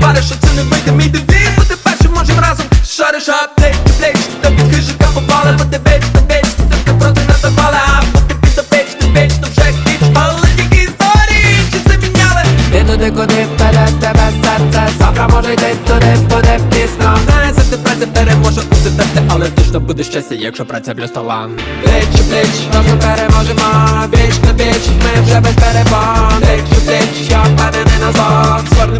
напариш, що це не вийде мій девіз. Бути першим можем разом шариш. Ти плеч Та під хижика попали, бо ти веч, ти веч Ти ти проти нас напали, а поки ти то печ, ти печ, то вже хіч Але тільки історії, чи це міняли? Ти туди, куди вперед тебе серце. Завтра може йти туди, буде пізно. Знає, за тебе тепер може бути терти Але точно буде щастя, якщо праця плюс талант Плеч, плеч, Разом переможемо, віч на віч Ми вже без перебон Плеч, плеч, я впевнений назад звернемо